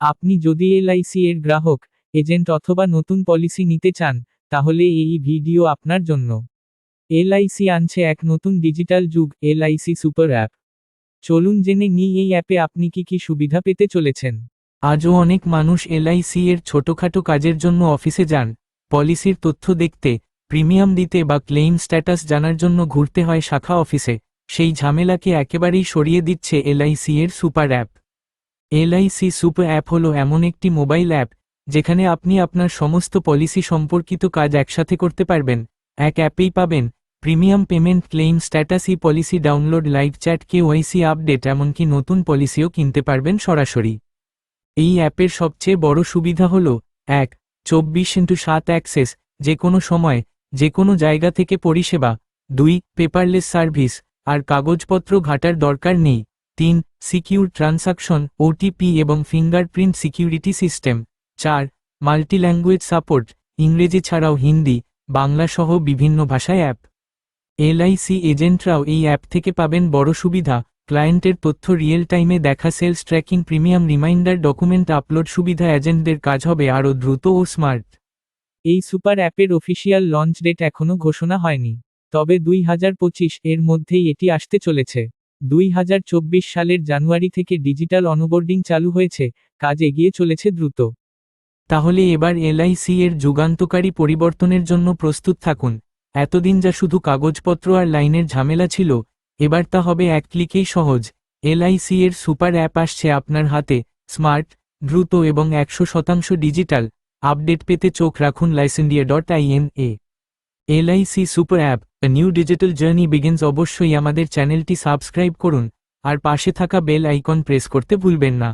আপনি যদি এলআইসি এর গ্রাহক, এজেন্ট অথবা নতুন পলিসি নিতে চান, তাহলে এই ভিডিও আপনার জন্য। এলআইসি আনছে এক নতুন ডিজিটাল যুগ, এলআইসি সুপার অ্যাপ। চলুন জেনে নিই এই অ্যাপে আপনি কি কি সুবিধা পেতে চলেছেন। আজও অনেক মানুষ এলআইসি এর ছোটখাটো কাজের জন্য অফিসে যান, পলিসির তথ্য দেখতে, প্রিমিয়াম দিতে বা ক্লেইম স্ট্যাটাস জানার জন্য ঘুরতে হয় শাখা অফিসে, সেই ঝামেলাকে একেবারেই সরিয়ে দিচ্ছে এলআইসি এর super app. LIC super app হল এমন একটি মোবাইল অ্যাপ, যেখানে আপনি আপনার সমস্ত পলিসি সম্পর্কিত কাজ একসাথে করতে পারবেন। এক অ্যাপেই পাবেন premium payment claim status, e policy download, live chat K YC update, এমনকি নতুন পলিসিও কিনতে পারবেন সরাসরি। এই অ্যাপের সবচেয়ে বড় সুবিধা হল, এক, চব্বিশ ইন্টু সাত অ্যাক্সেস, যে কোনো সময়, যে কোনো জায়গা থেকে পরিষেবা। দুই, পেপারলেস সার্ভিস, আর কাগজপত্র ঘাটার দরকার নেই। তিন, সিকিউর ট্রানসাকশন ওটিপি এবং ফিঙ্গারপ্রিন্ট সিকিউরিটি সিস্টেম। চার মাল্টি ল্যাঙ্গুয়েজ সাপোর্ট, ইংরেজি ছাড়াও হিন্দি, বাংলা সহ বিভিন্ন ভাষায় অ্যাপ। এলআইসি এজেন্টরাও এই অ্যাপ থেকে পাবেন বড় সুবিধা, ক্লায়েন্টের তথ্য রিয়েল টাইমে দেখা, sales tracking, premium reminder, document upload সুবিধা, এজেন্টদের কাজ হবে আরও দ্রুত ও স্মার্ট। এই সুপার অ্যাপের অফিসিয়াল লঞ্চ ডেট এখনও ঘোষণা হয়নি, তবে দুই হাজার পঁচিশ এর মধ্যেই এটি আসতে চলেছে। দুই হাজার চব্বিশ সালের জানুয়ারি থেকে ডিজিটাল অনবোর্ডিং চালু হয়েছে, কাজ এগিয়ে চলেছে দ্রুত। তাহলে এবার এলআইসি এর যুগান্তকারী পরিবর্তনের জন্য প্রস্তুত থাকুন। এতদিন যা শুধু কাগজপত্র আর লাইনের ঝামেলা ছিল, এবার তা হবে এক ক্লিকেই সহজ। এলআইসি এর সুপার অ্যাপ আসছে আপনার হাতে, স্মার্ট, দ্রুত এবং একশো শতাংশ ডিজিটাল। আপডেট পেতে চোখ রাখুন লাইসেন্ডিয়া dot IN A LIC super app. New digital journey begins অবশ্যই আমাদের চ্যানেলটি সাবস্ক্রাইব করুন, আর পাশে থাকা বেল আইকন প্রেস করতে ভুলবেন না।